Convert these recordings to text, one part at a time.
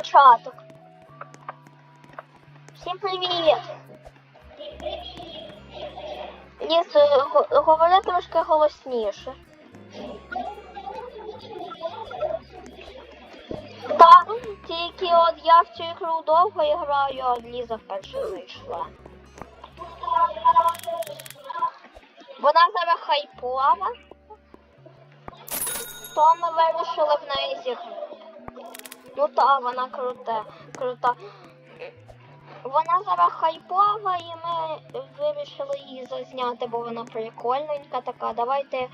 початок. Всім привіт! Ліс, говори трошки голосніше. Так, тільки от я в цю ігру довго граю, а Ліза вперше зайшла. Вона зараз хайпова. То ми вирішили в неї зіграти. Ну та, вона крута, крута. Вона зараз хайпова і ми вирішили її зазняти, бо вона прикольненька така. Давайте.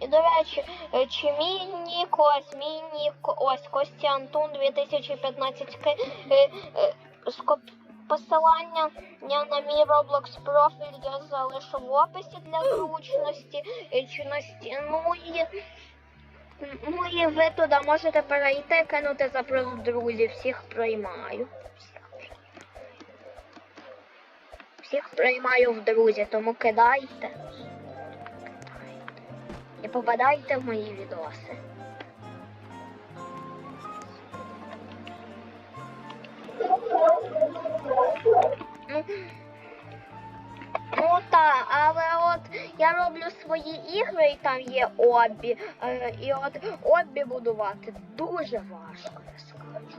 До речі, е, чи мій нік, ось мій нік, ось Костя Антон 2015 ки- е, е, скоп- Посилання на мій Roblox профіль я залишу в описі для зручності. е, ну і Ну і ви туди можете перейти, кинути запрос друзів, всіх приймаю. Всіх приймаю. В друзі, тому кидайте. І попадайте в мої відоси. Ну, Ну так, але от я роблю свої ігри і там є обі. Е, і от обі будувати дуже важко, я скажу.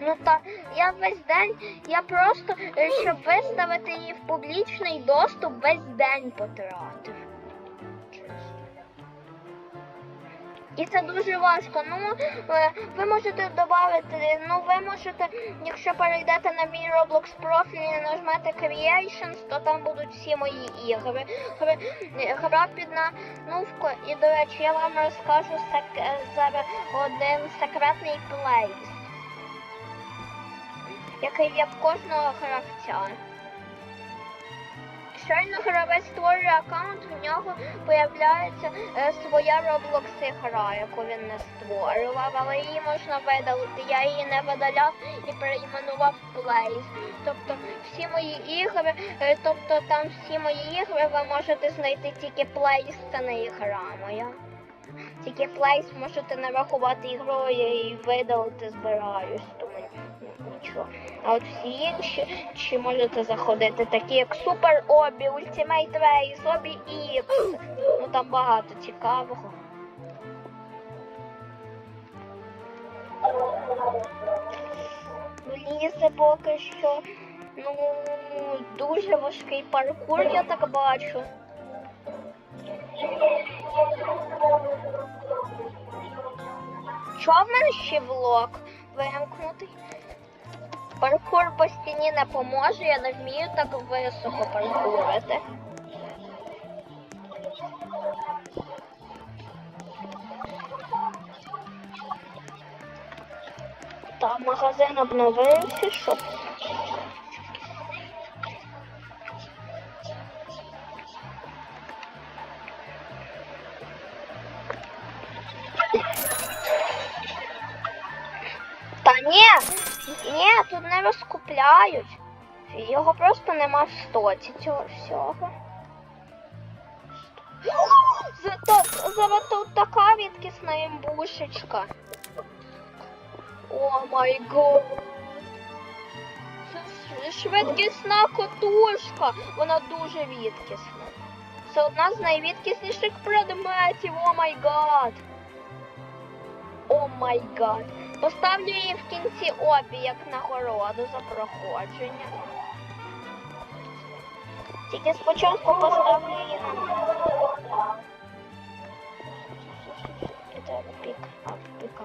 Ну та я весь день, я просто, е, щоб виставити її в публічний доступ, весь день потратив. І це дуже важко. Ну, е, ви можете додати, ну ви можете, якщо перейдете на мій Roblox профіль і нажмете Creations, то там будуть всі мої ігри. Гра під назвку. І, до речі, я вам розкажу е, зараз один секретний плейс, який є в кожного гравця. Щойно гравець створює аккаунт, в нього появляється е, своя Roblox гра, яку він не створював, але її можна видалити. Я її не видаляв і перейменував Place. Тобто всі мої ігри, е, тобто там всі мої ігри ви можете знайти тільки Place, це не ігра моя. Тільки Place можете не рахувати ігрою її видалити збираюсь, тому нічого. А от всі інші чи можете заходити, такі як Super Obby, Ultimate Race, Obby X. Ну там багато цікавого. Лізе поки що. Ну, дуже важкий паркур, я так бачу. Мене ще влог вимкнутий? Паркур по стіні не поможе, я не вмію так високо паркурити. Та магазин обновився, щоб. Тут не розкупляють. Його просто нема в стоці цього всього. Зато тут така рідкісна імбушечка. О май год. Швидкісна котушка. Вона дуже рідкісна. Це одна з найрідкісніших предметів. О май гад. О май гад. Поставлю її в кінці обі як нагороду за проходження. Тільки спочатку поставлю її на. Ап, пика.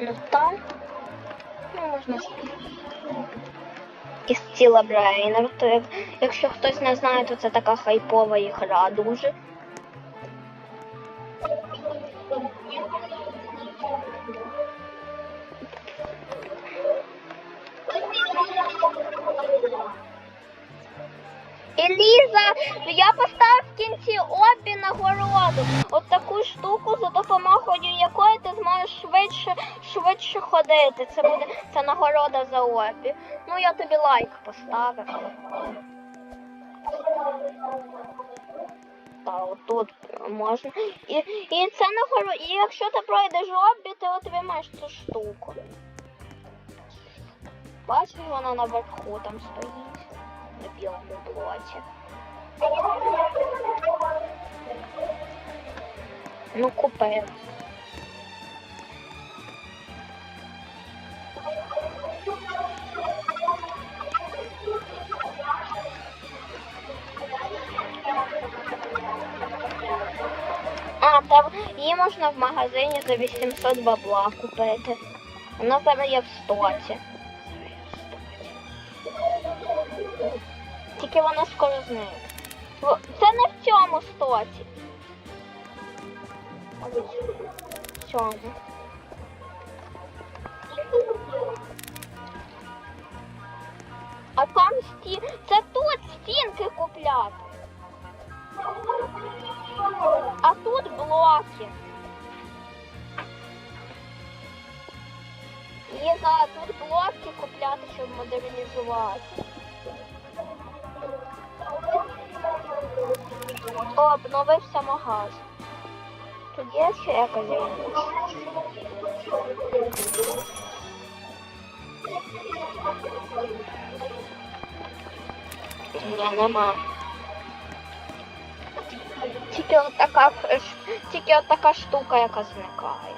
Ну там, ну можна із ціла Брейнер. То як, якщо хтось не знає, то це така хайпова ігра дуже. І Ліза, я поставив в кінці обі нагороду. От таку штуку, за допомогою якої ти зможеш швидше, швидше ходити. Це буде це нагорода за обі. Ну я тобі лайк поставив. Та отут можна. І, і це нагорода. І якщо ти пройдеш обі, ти отримаєш цю штуку. Бачиш, вона наверху там стоїть на білому блоці. Ну, купив. А, там її можна в магазині за 800 бабла купити. Вона зараз є в стоці. Тільки вона скоро зникне. Це не в цьому стоці. В цьому. А там сті... Це тут стінки купляти. А тут блоки. І за тут блоки купляти, щоб модернізувати. О, обновився магаз. Тут є ще інша? Ні, нема. Тільки отака, тільки отака штука, яка зникає.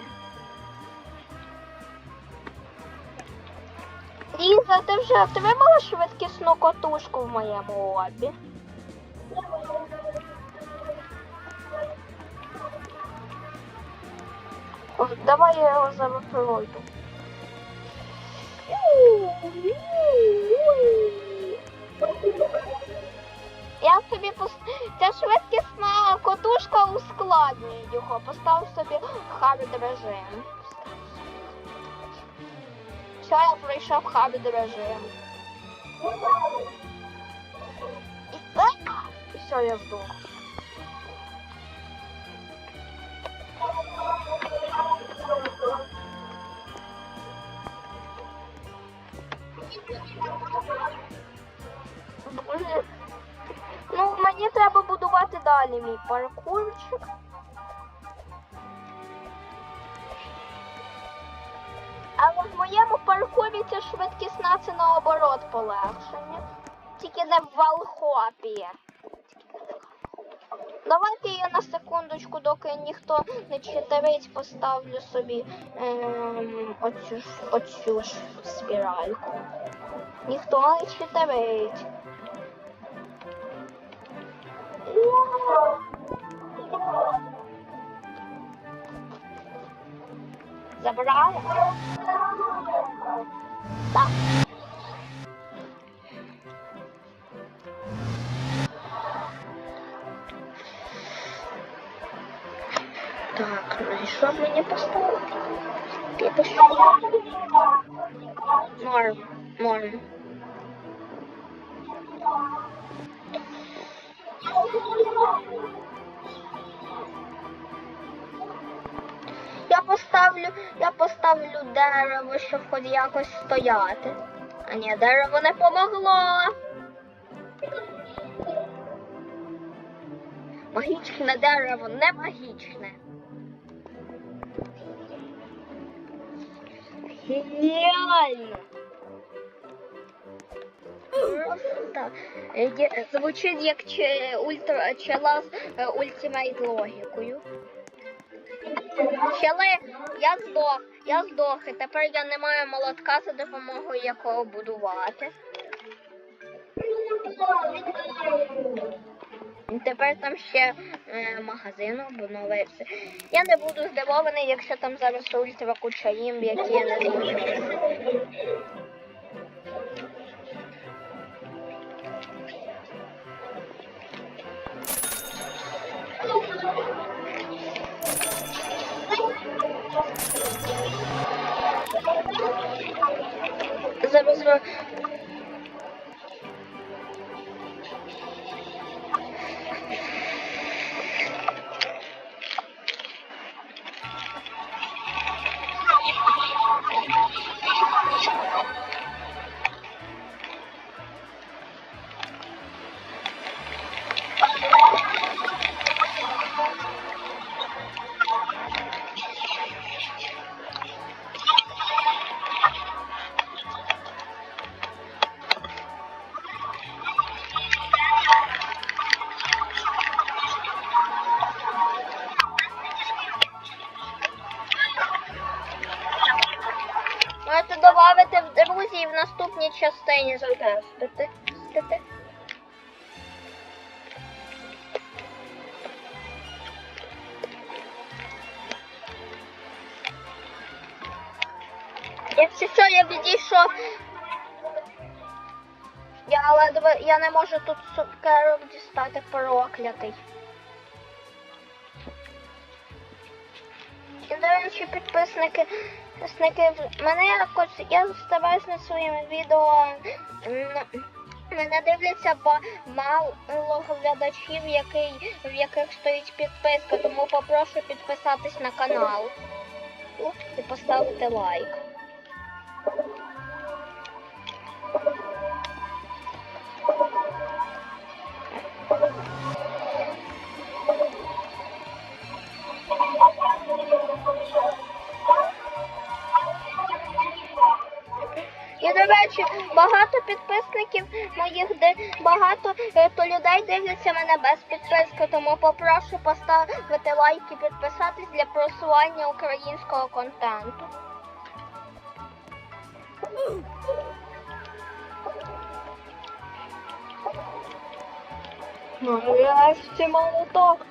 Ліза, ти вже отримала швидкісну котушку в моєму обі? Давай я його зараз пройду. Я собі пос... Ця швидкісна котушка ускладнює його. Постав собі хард режим. Все, я пройшов хард режим. І так. І все, я здох. Боже. Ну, мені треба будувати далі мій паркурчик. Але в моєму паркурі ця швидкісна це наоборот полегшення. Тільки не в валхопі. Давайте я на секундочку, доки ніхто не читерить, поставлю собі ем, оцю, ж, оцю ж спіральку. Ніхто не читерить. Забрали? Так. Так, ну і що мені поставити? Я пишу. Норм, норм. Я поставлю, я поставлю дерево, щоб хоч якось стояти. А ні, дерево не помогло. Магічне дерево, не магічне. Геніально. Просто е, звучить як ультра чела з е, ультимейт логікою. Чели, я здох, я здох, і тепер я не маю молотка, за допомогою якого будувати. Тепер там ще е, магазин обновився. Я не буду здивований, якщо там зараз ультра куча які я не зможу. Зараз ви- наступній частині. Тести. Якщо що, я відійшов. Я ледве я не можу тут цукерок дістати проклятий. І, до речі, підписники, підписники, мене якось, я стараюсь на своїми відео, мене дивляться мало глядачів, який, в яких стоїть підписка, тому попрошу підписатись на канал. І поставити лайк. Багато підписників моїх, де багато е, то людей дивляться мене без підписки, тому попрошу поставити лайк і підписатись для просування українського контенту. Ну, Нарешті молоток